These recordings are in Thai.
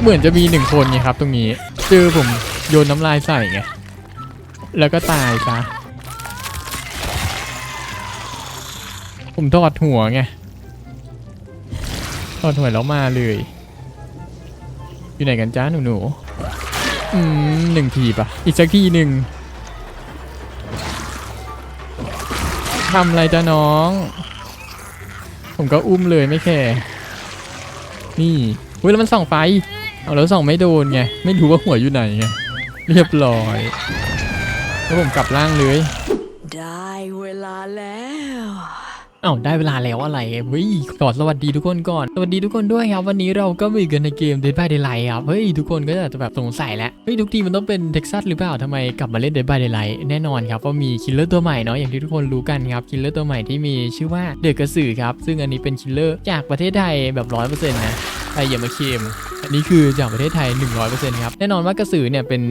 เหมือนจะมีหนึ่งคนไงครับ ตรงนี้เจอผมโยนน้ำลายใส่ไง แล้วก็ตายซะ ผมทอดหัวไง ทอดหัวแล้วมาเลย อยู่ไหนกันจ้าหนูหนูอืมหนึ่งทีปะอีกสักทีหนึ่งทำอะไรจ้าน้อง ผมก็อุ้มเลยไม่แคร์นี่เว้ยแล้วมันส่องไฟ เอาแล้วส่องไม่โดนไง ไม่รู้ว่าหัวอยู่ไหนไง เรียบร้อย แล้วผมกลับล่างเลย ได้เวลาแล้วเอ้าได้เวลาแล้วอะไรเฮ้ยขอสวัสดีทุกคนก่อน สวัสดีทุกคนด้วยครับ วันนี้เราก็มาอยู่กันในเกม Dead by Daylight ครับ เฮ้ย ทุกคนก็อาจจะแบบสงสัยแล้ว เฮ้ย ทุกทีมันต้องเป็นเท็กซัสหรือเปล่าทำไมกลับมาเล่น Dead by Daylight แน่นอนครับว่ามีคิลเลอร์ตัวใหม่เนาะอย่างที่ทุกคนรู้กันครับคิลเลอร์ตัวใหม่ที่มีชื่อว่าเดือกกระสือครับ ซึ่งอันนี้เป็นคิลเลอร์จากประเทศไทยแบบร้อยเปอร์เซ็นต์นะ ใครอย่ามาเคมอันนี้คือจากประเทศไทย 100%ครับ แน่นอนว่ากระสือเนี่ยเป็น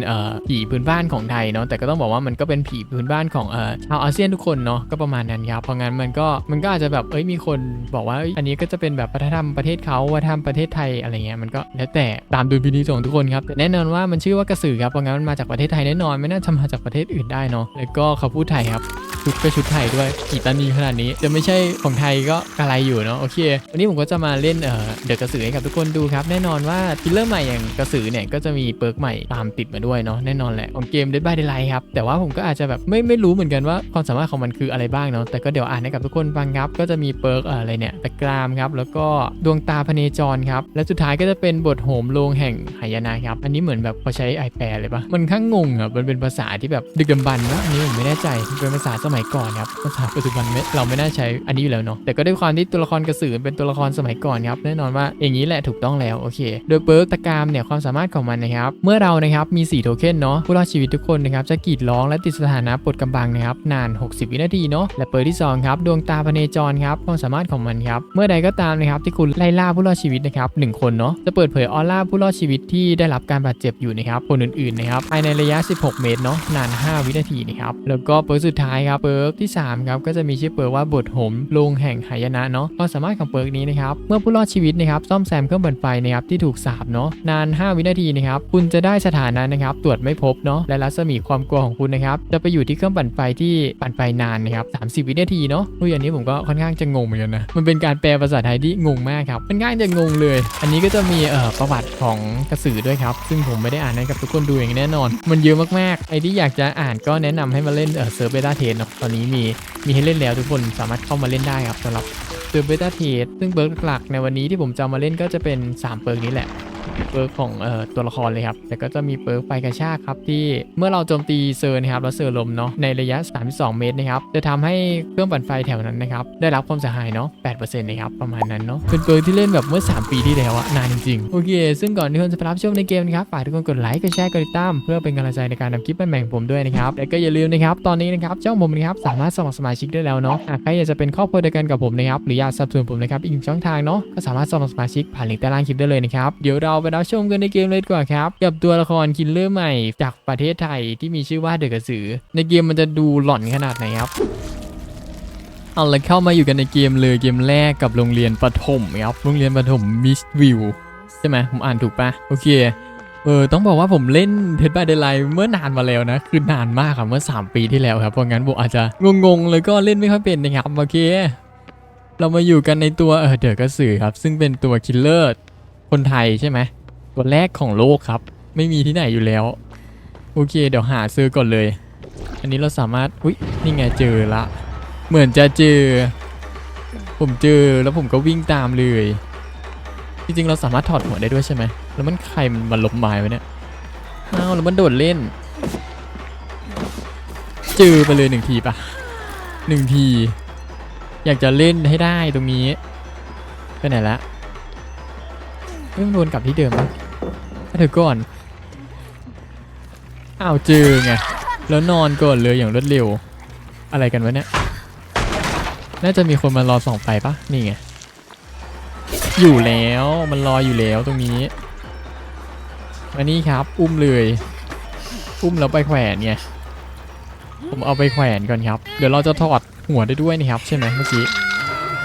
ผีพื้นบ้านของไทยเนาะ แต่ก็ต้องบอกว่ามันก็เป็นผีพื้นบ้านของเอ่อชาวอาเซียนทุกคนเนาะ ก็ประมาณนั้นครับ เพราะงั้นมันก็มันก็อาจจะแบบ เอ้ย มีคนบอกว่า อันนี้ก็จะเป็นแบบวัฒนธรรมประเทศเขาวัฒนธรรมประเทศไทยอะไรเงี้ย มันก็แล้วแต่ตามดุลพินิจของทุกคนครับ แต่แน่นอนว่ามันชื่อว่ากระสือครับ เพราะงั้นมันมาจากประเทศไทยแน่นอน ไม่น่าจะมาจากประเทศอื่นได้เนาะ แล้วก็เขาพูดไทยครับ ชุดก็ชุดไทยด้วยกีตานีขนาดนี้ จะไม่ใช่ของไทยก็กระไรอยู่เนาะโอเค วันนี้ผมก็จะมาเล่นเอ่อเดอะกระสือให้กับทุกคนดูครับ แน่นอนว่าทิลเลอร์ใหม่อย่างกระสือเนี่ยก็จะมีเปิร์กใหม่ตามติดมาด้วยเนาะแน่นอนแหละของเกม Dead by Daylight ครับแต่ว่าผมก็อาจจะแบบไม่ไม่รู้เหมือนกันว่าความสามารถของมันคืออะไรบ้างเนาะแต่ก็เดี๋ยวอ่านให้กับทุกคนฟังครับก็จะมีเปิร์กอะไรเนี่ยตะกรามครับแล้วก็ดวงตาพเนจรครับและสุดท้ายก็จะเป็นบทโหมโลงแห่งหายนะครับอันนี้เหมือนแบบเขาใช้ไอแปลเลยปะมันข้างงงอะมันเป็นภาษาที่แบบดึกดำบรรพ์นะอันนี้ผมไม่แน่ใจเป็นภาษาสมัยก่อนครับภาษาปัจจุบันไม่เราไม่น่าใช้อันนี้อยู่แล้วเนาะแต่ก็ด้วยความที่ตัวละครกระสือเป็นตัวละครสมัยก่อนครับแน่นอนว่าอย่างนี้แหละถูกต้องแล้วโอเค โดยเปิร์กตะกามเนี่ยความสามารถของมันนะครับเมื่อเรานะครับมี 4 โทเค็นเนาะผู้รอดชีวิตทุกคนนะครับจะกรีดร้องและติดสถานะปลดกำบังนะครับนาน 60 วินาทีเนาะและเปิร์กที่สองครับดวงตาพเนจรครับความสามารถของมันครับเมื่อใดก็ตามนะครับที่คุณไล่ล่าผู้รอดชีวิตนะครับหนึ่งคนเนาะจะเปิดเผยออร่าผู้รอดชีวิตที่ได้รับการบาดเจ็บอยู่นะครับคนอื่นๆนะครับภายในระยะ 16 เมตรเนาะนาน 5 วินาทีนะครับแล้วก็เปิร์กสุดท้ายครับเปิร์กที่3ครับก็จะมีชื่อเปิร์กว่าบทหมลงแห่งหายนะเนาะความสามารถของเปิร์กนี้นะครับเมื่อผู้รอดชีวิตนะครับซ่อมแซมเครื่องปั่นไฟนะครับที่ถูกสาบเนาะนาน 5 วินาทีนะครับคุณจะได้สถานะนะครับตรวจไม่พบเนาะและรัศมีความกลัวของคุณนะครับจะไปอยู่ที่เครื่องปั่นไฟที่ปั่นไฟนานนะครับ30 วินาทีเนาะอุ้ยอันนี้ผมก็ค่อนข้างจะงงเหมือนกันนะมันเป็นการแปลภาษาไทยที่งงมากครับมันง่ายจะงงเลย อันนี้ก็จะมีเอ่อประวัติของกระสือด้วยครับซึ่งผมไม่ได้อ่านให้กับทุกคนดูอย่างแน่นอน มันเยอะมากๆไอ้ที่อยากจะอ่านก็แนะนำให้มาเล่นเอ่อเซิร์ฟเบต้าเทสเนาะตอนนี้มีมีให้เล่นแล้วทุกคนสามารถเข้ามาเล่นได้ครับสำหรับเซิร์ฟเบต้าเทสซึ่งเบิร์กหลักในวันนี้ที่ผมจะมาเล่นก็จะเป็น 3 เบิร์กนี้แหละ เปิร์กของเอ่อตัวละครเลยครับแต่ก็จะมีเปิร์กไฟกระชากครับที่เมื่อเราโจมตีเซอร์นะครับแล้วเซอร์ลมเนาะในระยะ 32 เมตรนะครับจะทำให้เครื่องปั่นไฟแถวนั้นนะครับได้รับความเสียหายเนาะ8%นะครับประมาณนั้นเนาะเป็นเปิร์กที่เล่นแบบเมื่อ 3 ปีที่แล้วอะนานจริงๆโอเค ซึ่งก่อนที่คนจะไปรับชมในเกมนะครับฝากทุกคนกดไลค์กดแชร์กดติดตามเพื่อเป็นกำลังใจในการทำคลิปใหม่ๆของผมด้วยนะครับและก็อย่าลืมนะครับตอนนี้นะครับช่องผมนะครับสามารถสมัครสมาชิกได้แล้วเนาะหากใครอยากจะเป็นครอบครัวเดียวกันกับผมนะครับหรืออยากสนับสนุนผมนะครับอีกช่องทางเนาะก็สามารถสมัครสมาชิกผ่านลิงก์ใต้ล่างคลิปได้เลยนะครับเดี๋ยวเราไปรับชมกันในเกมเลยดีกว่าครับ กับตัวละครคิลเลอร์ใหม่จากประเทศไทยที่มีชื่อว่าเดอะกระสือ ในเกมมันจะดูหลอนขนาดไหนครับเอาละเข้ามาอยู่กันในเกมเลยเกมแรกกับโรงเรียนประถมครับโรงเรียนประถมมิสวิวใช่ไหมผมอ่านถูกปะโอเคเออต้องบอกว่าผมเล่นเท d บ y เด y ไลเมื่อนานมาแล้วนะ คือนานมากครับเมื่อ 3 ปีที่แล้วครับ เพราะงั้นผมอาจจะงงๆเลยก็เล่นไม่ค่อยเป็นนะครับโอเค เรามาอยู่กันในตัวเออเดอะกระสือครับ ซึ่งเป็นตัวคิลเลอร์ คนไทยใช่ไหมตัวแรกของโลกครับ ไม่มีที่ไหนอยู่แล้ว โอเค เดี๋ยวหาซื้อก่อนเลย อันนี้เราสามารถอุ๊ยนี่ไงเจอละ เหมือนจะเจอ ผมเจอแล้วผมก็วิ่งตามเลย จริงๆเราสามารถถอดหัวได้ด้วยใช่ไหมแล้วมันใครมันมาล้มไม้ไว้เนี่ยอ้าวแล้วมันโดดเล่นเจอไปเลยหนึ่งทีปะหนึ่งที อยากจะเล่นให้ได้ตรงนี้ไปไหนละ เอ้ยมันวนกลับที่เดิมปะถ้าเธอก่อน อ้าวเจอไง แล้วนอนก่อนเลยอย่างรวดเร็ว อะไรกันวะเนี่ย น่าจะมีคนมารอส่องไฟปะนี่ไง อยู่แล้วมันรออยู่แล้วตรงนี้มานี่ครับ อุ้มเลย อุ้มแล้วไปแขวนไง ผมเอาไปแขวนก่อนครับ เดี๋ยวเราจะถอดหัวได้ด้วยนะครับ ใช่ไหมเมื่อกี้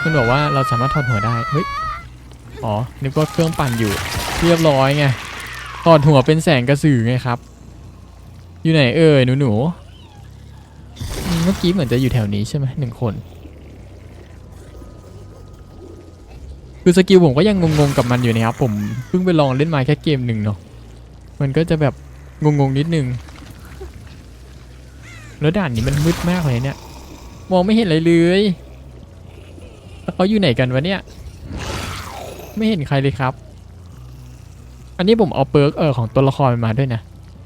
มันบอกว่าเราสามารถถอดหัวได้ เฮ้ย อ๋อ นึกว่าเครื่องปั่นอยู่ เรียบร้อยไงถอดหัวเป็นแสงกระสือไงครับ อยู่ไหนเอ่ยหนูหนูๆเมื่อกี้เหมือนจะอยู่แถวนี้ใช่ไหมหนึ่งคน คือสกิลผมก็ยังงงๆกับมันอยู่นะครับ ผมเพิ่งไปลองเล่นมาแค่เกมหนึ่งเนาะ มันก็จะแบบงงๆนิดนึง แล้วด่านนี้มันมืดมากเลยเนี่ย มองไม่เห็นอะไรเลย แล้วเขาอยู่ไหนกันวะเนี่ย ไม่เห็นใครเลยครับ อันนี้ผมเอาเปิร์กเออของตัวละครมาด้วยนะ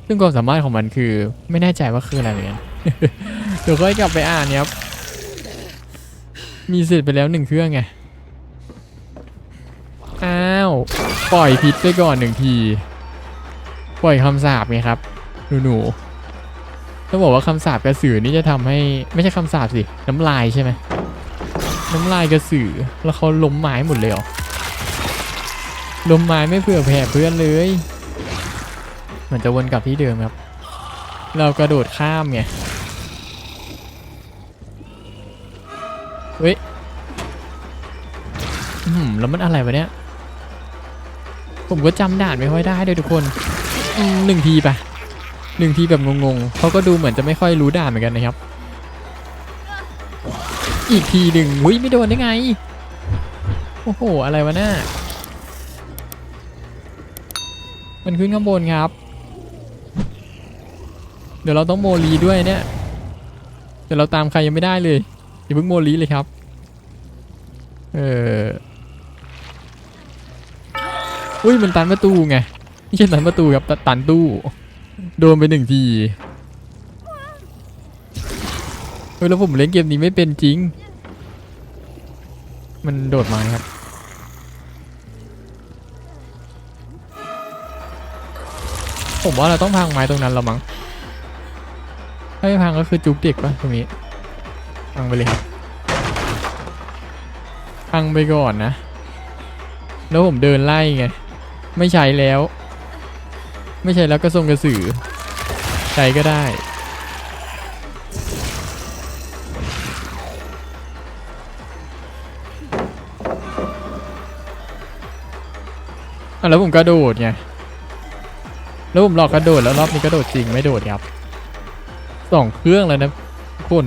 ซึ่งความสามารถของมันคือไม่แน่ใจว่าคืออะไรเหมือนกันเดี๋ยวค่อยกลับไปอ่านนะครับ มีเสร็จไปแล้วหนึ่งเครื่องไง อ้าว ปล่อยพิษไปก่อนหนึ่งที ปล่อยคำสาปไงครับ หนูๆต้องบอกว่าคำสาปกระสือนี่จะทำให้ไม่ใช่คำสาปสิ น้ำลายใช่ไหมน้ำลายกระสือแล้วเขาล้มไม้หมดเลยเหรอ ลมไม้ไม่เผื่อแผ่เพื่อนเลย เหมือนจะวนกลับที่เดิมครับ เรากระโดดข้ามไงเฮ้ยอืมแล้วมันอะไรวะเนี่ย ผมก็จำด่านไม่ค่อยได้ด้วยทุกคนหนึ่งทีปะหนึ่งทีแบบงงๆเขาก็ดูเหมือนจะไม่ค่อยรู้ด่านเหมือนกันนะครับ อีกทีหนึ่งอุ้ยไม่โดนได้ไง โอ้โห อะไรวะน่า มันขึ้นข้างบนครับ เดี๋ยวเราต้องโมลีด้วยเนี่ย เดี๋ยวเราตามใครยังไม่ได้เลยอย่าเพิ่งโมลีเลยครับ เอออุ้ยมันตันประตูไงไม่ใช่ตันประตูครับตตันตู้ โดนไปหนึ่งทีเฮ้ยแล้วผมเล่นเกมนี้ไม่เป็นจริง มันโดดมาครับ ผมว่าเราต้องพังไม้ตรงนั้นแล้วมั้งถ้าไม่พังก็คือจุกเด็กปะตรงนี้ พังไปเลยครับพังไปก่อนนะ แล้วผมเดินไล่ไง ไม่ใช้แล้ว ไม่ใช่แล้วก็ทรงกระสือ ใช้ก็ได้แล้วผมกระโดดไง แล้วผมหลอกกระโดดแล้วรอบนี้กระโดดจริงไม่โดดครับสองเครื่องแล้วนะทุกคน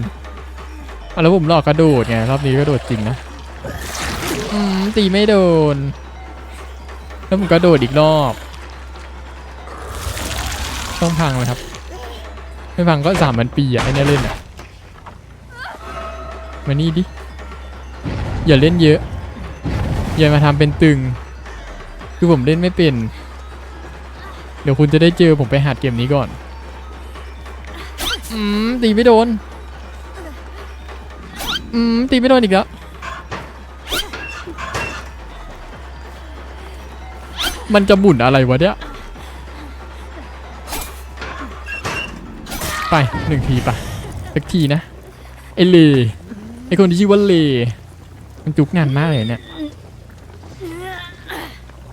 อะแล้วผมหลอกกระโดดไงรอบนี้กระโดดจริงนะอืมตีไม่โดน แล้วผมกระโดดอีกรอบ ต้องพังเลยครับไม่พังก็สามพันปีอะไอ้เนี่เล่นอะมานี่ดิ อย่าเล่นเยอะ อย่ามาทำเป็นตึง คือผมเล่นไม่เป็น เดี๋ยวคุณจะได้เจอผมไปหัดเกมนี้ก่อน อืม ตีไม่โดน อืม ตีไม่โดนอีกแล้ว มันจะหมุนอะไรวะเนี่ย ไปหนึ่งทีปะสักทีนะ ไอเลไอคนที่ชื่อว่าเล มันจุกงานมากเลยเนี่ย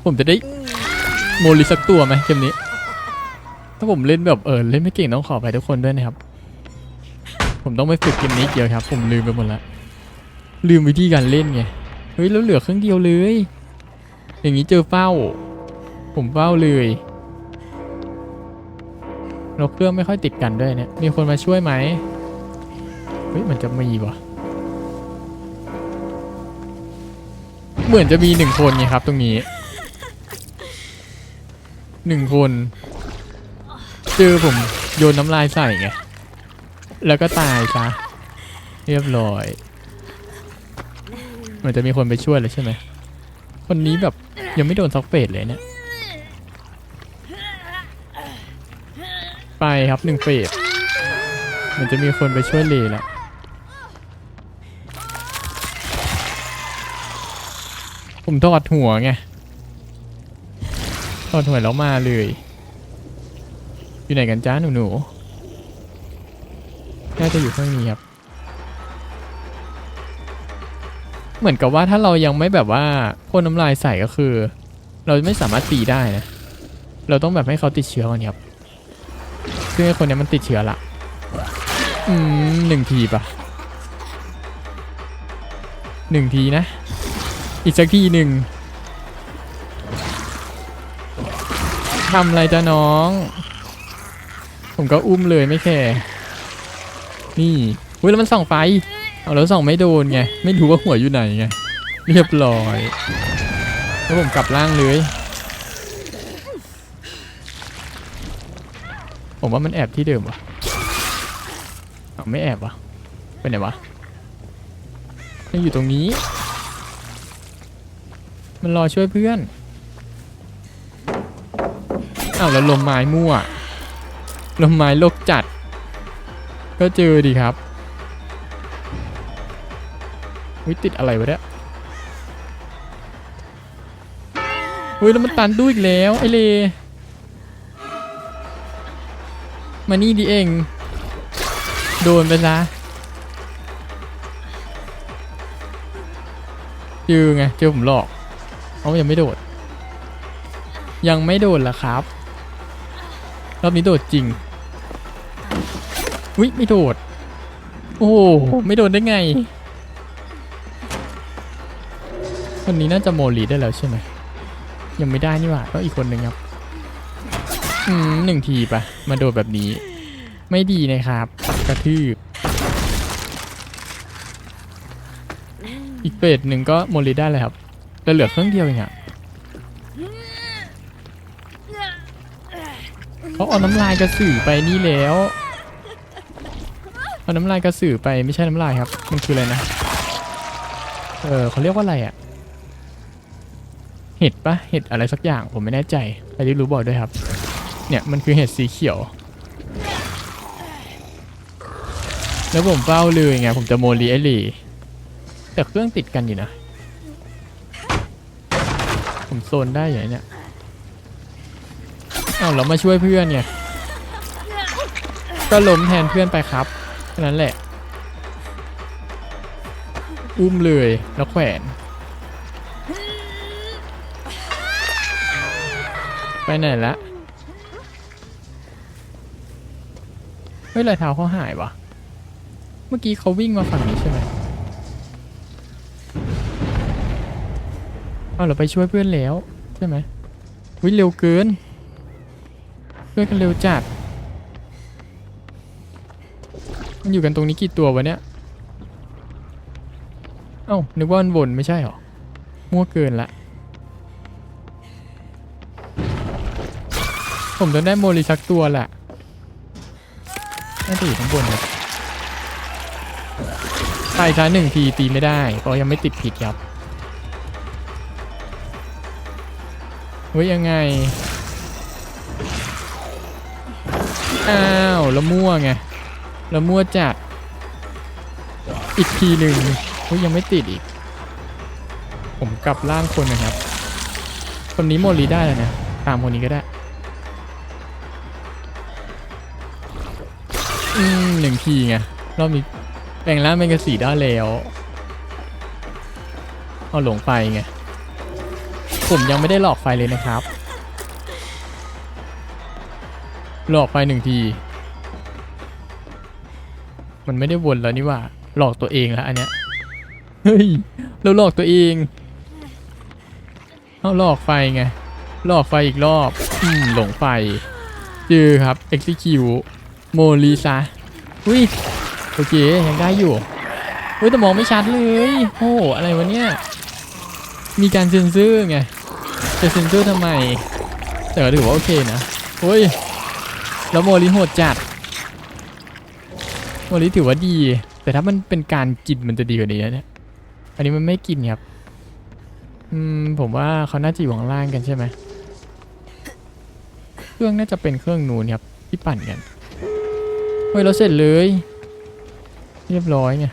ผมจะได้ โมลิสักตัวไหมเกมนี้ ถ้าผมเล่นแบบเออเล่นไม่เก่งต้องขอไปทุกคนด้วยนะครับ ผมต้องไปฝึกเกมนี้เกี่ยวครับ ผมลืมไปหมดล้วลืมวิธีการเล่นไงเฮ้ยแล้วเหลือเครื่องเดียวเลย อย่างนี้เจอเฝ้า ผมเฝ้าเลยเราเครื่องไม่ค่อยติดกันด้วยเนี่ย มีคนมาช่วยไหมเฮ้ยมันจะมีวะเหมือนจะมีหนึ่งคนไงครับตรงนี้ หนึ่งคน เจอผมโยนน้ำลายใส่ไง แล้วก็ตายซะเรียบร้อยเหมือนจะมีคนไปช่วยเลยใช่ไหม คนนี้แบบยังไม่โดนซ็อกเฟสเลยเนี่ย ไปครับหนึ่งเฟสเหมือนจะมีคนไปช่วยเลแล้วผมทอดหัวไง ทอดหัวแล้วมาเลย อยู่ไหนกันจ้าหนูหนูๆน่าจะอยู่ข้างนี้ครับ เหมือนกับว่าถ้าเรายังไม่แบบว่าพ่นน้ำลายใส่ก็คือ เราไม่สามารถตีได้นะ เราต้องแบบให้เขาติดเชื้อก่อนครับซึ่งไอ้คนนี้มันติดเชื้อละอืมหนึ่งทีปะหนึ่งทีนะ อีกสักทีหนึ่ง ทำอะไรจ้ะน้อง ผมก็อุ้มเลยไม่แคร์นี่เฮ้ยแล้วมันส่องไฟเอาแล้วส่องไม่โดนไง ไม่รู้ว่าหัวอยู่ไหนไง เรียบร้อย แล้วผมกลับล่างเลย ผมว่ามันแอบที่เดิมวะเอาไม่แอบวะไปไหนวะยังอยู่ตรงนี้ มันรอช่วยเพื่อน อ้าวแล้วลมไม้มั่ว ลมไม้โลกจัด ก็เจอดีครับวิติดอะไรวะเนี่ยเฮ้ยแล้วมันตันดูอีกแล้วไอเล มานี่ดีเอง โดนไปซะเจอไงเจอผมหลอกเขายังไม่โดด ยังไม่โดดเหรอครับ รอบนี้โดดจริงวิไม่โดด โอ้โหไม่โดดได้ไงคนนี้น่าจะโมลีได้แล้วใช่ไหมยังไม่ได้นี่หว่าต้องอีกคนหนึ่งครับอืมหนึ่งทีปะมาโดดแบบนี้ ไม่ดีนะครับ กระทืบ อีกเฟสหนึ่งก็โมลีได้เลยครับแต่เหลือเครื่องเดียวเองอะ เขาเอาน้ำลายกระสือไปนี่แล้วเอาน้ำลายกระสือไปไม่ใช่น้ำลายครับ มันคืออะไรนะ เออเขาเรียกว่าอะไรอะเห็ดปะเห็ดอะไรสักอย่างผมไม่แน่ใจใครที่รู้บอกด้วยครับ เนี่ยมันคือเห็ดสีเขียว แล้วผมเฝ้าเลยไงผมจะโมลีไอลีแต่เครื่องติดกันอยู่นะ ผมโซนได้อย่างเนี่ย เอาเรามาช่วยเพื่อนไงก็ล้มแทนเพื่อนไปครับแค่นั้นแหละ อุ้มเลยแล้วแขวนไปไหนละเฮ้ยรอยเท้าเขาหายวะเมื่อกี้เขาวิ่งมาฝั่งนี้ใช่ไหมเอาเราไปช่วยเพื่อนแล้วใช่ไหมวิ่งเร็วเกิน เพื่อนกันเร็วจัด มันอยู่กันตรงนี้กี่ตัววะเนี่ย เอ้า นึกว่ามันวนไม่ใช่หรอ มั่วเกินละ ผมจะได้โมลิสักตัวแหละ น่าจะอยู่ข้างบนครับใช่ช้าหนึ่งทีตีไม่ได้เพราะยังไม่ติดผิดครับเฮ้ยยังไง อ้าวล้วมั่วไงล้วมั่วจัด อีกทีหนึ่งเฮ้ยยังไม่ติดอีก ผมกลับล่างคนนะครับ คนนี้โมลีได้แล้วนะตามคนนี้ก็ได้อืมหนึ่งทีไงรอบนี้แปลงร่างเป็นกระสีได้แล้ว เอาหลงไฟไงผมยังไม่ได้หลอกไฟเลยนะครับ หลอกไฟหนึ่งที มันไม่ได้วนแล้วนี่ว่า หลอกตัวเองแล้วอันเนี้ย เฮ้ย เราหลอกตัวเองเอาหลอกไฟไง หลอกไฟอีกรอบ อืมหลงไฟเจอครับ execute โมลีซาอุ้ย โอเค ยังได้อยู่เฮ้ยแต่มองไม่ชัดเลย โอ้อะไรวะเนี่ย มีการเซ็นเซอร์ไง จะเซ็นเซอร์ทำไม แต่ก็ถือว่าโอเคนะเฮ้ย แล้วโมลีโหดจัดโมลีถือว่าดี แต่ถ้ามันเป็นการกินมันจะดีกว่านี้นะเนี่ยอันนี้มันไม่กินครับ อืมผมว่าเขาน่าจะอยู่ข้างล่างกันใช่ไหมเครื่องน่าจะเป็นเครื่องนูนครับที่ปั่นกันเฮ้ยเราเสร็จเลย เรียบร้อยไง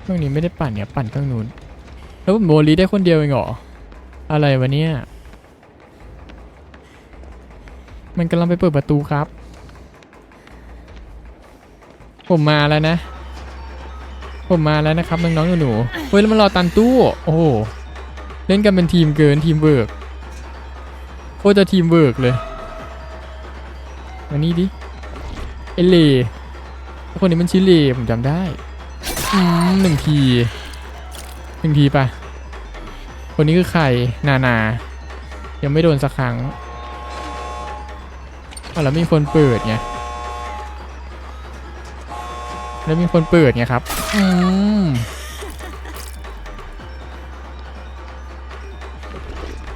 เครื่องนี้ไม่ได้ปั่นเนี่ยปั่นเครื่องนูนแล้วโมลีได้คนเดียวเองเหรออะไรวะเนี่ย มันกำลังไปเปิดประตูครับ ผมมาแล้วนะ ผมมาแล้วนะครับน้องๆหนูๆเฮ้ยแล้วมันรอตันตู้ โอ้โหเล่นกันเป็นทีมเกินทีมเวิร์กโคตรจะทีมเวิร์กเลยมานี่ดิ เอเลคนนี้มันชื่อเลผมจำได้อืมหนึ่งทีหนึ่งทีปะคนนี้คือใคร นานา ยังไม่โดนสักครั้ง อ๋อแล้วมีคนเปิดไงแล้วมีคนเปิดไงครับ อืม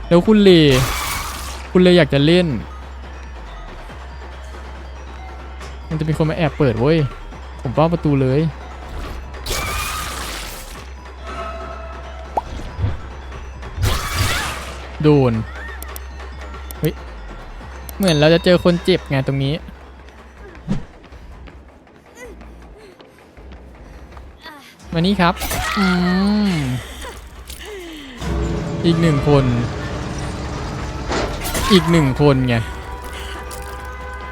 แล้วคุณเล คุณเลอยากจะเล่น มันจะมีคนมาแอบเปิดเว้ย ผมเป้าประตูเลย โดน เฮ้ย เหมือนเราจะเจอคนเจ็บไงตรงนี้ มานี่ครับ อืม อีกหนึ่งคน อีกหนึ่งคนไง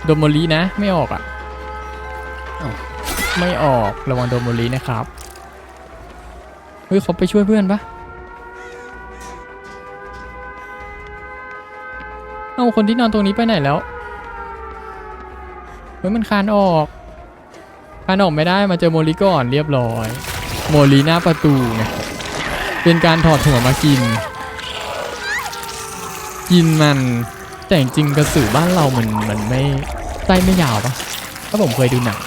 โดโมลีนะ ไม่ออกอะอ้าวไม่ออกระวังโดโมลีนะครับ เฮ้ยเขาไปช่วยเพื่อนปะ เอาคนที่นอนตรงนี้ไปไหนแล้ว เฮ้ยมันคานออก คานออกไม่ได้มาเจอโมลีก่อนเรียบร้อย โมลีหน้าประตูไง เป็นการถอดหัวมากิน กินมัน แต่จริงกระสือบ้านเรามันมันไม่ไส้ไม่ยาวปะถ้าผมเคยดูหนัง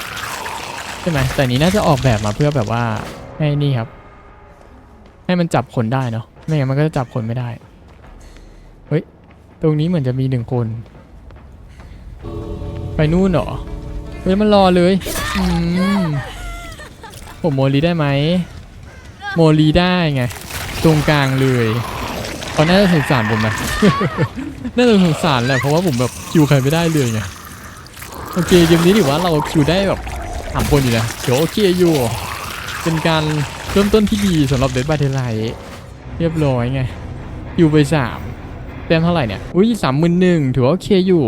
ใช่ไหมแต่นี้น่าจะออกแบบมาเพื่อแบบว่าให้นี่ครับ ให้มันจับคนได้เนาะ ไม่งั้นมันก็จะจับคนไม่ได้ ตรงนี้เหมือนจะมีหนึ่งคน ไปนู่นเหรอ เฮ้ยมันรอเลยอืมผมโมลีได้ไหม โมลีได้ไง ตรงกลางเลยเขาน่าจะสงสารผมนะน่าจะสงสารแหละเพราะว่าผมแบบคิวใครไม่ได้เลยไง โอเคเกมนี้ถือว่าเราคิวได้แบบสามคนอยู่นะเดี๋ยวโอเคอยู่ เป็นการเริ่มต้นที่ดีสำหรับเดดบาเทไลเรียบร้อยไงคิวไปสาม แต้มเท่าไหร่เนี่ย อุ้ยสามหมื่นหนึ่งถือว่าโอเคอยู่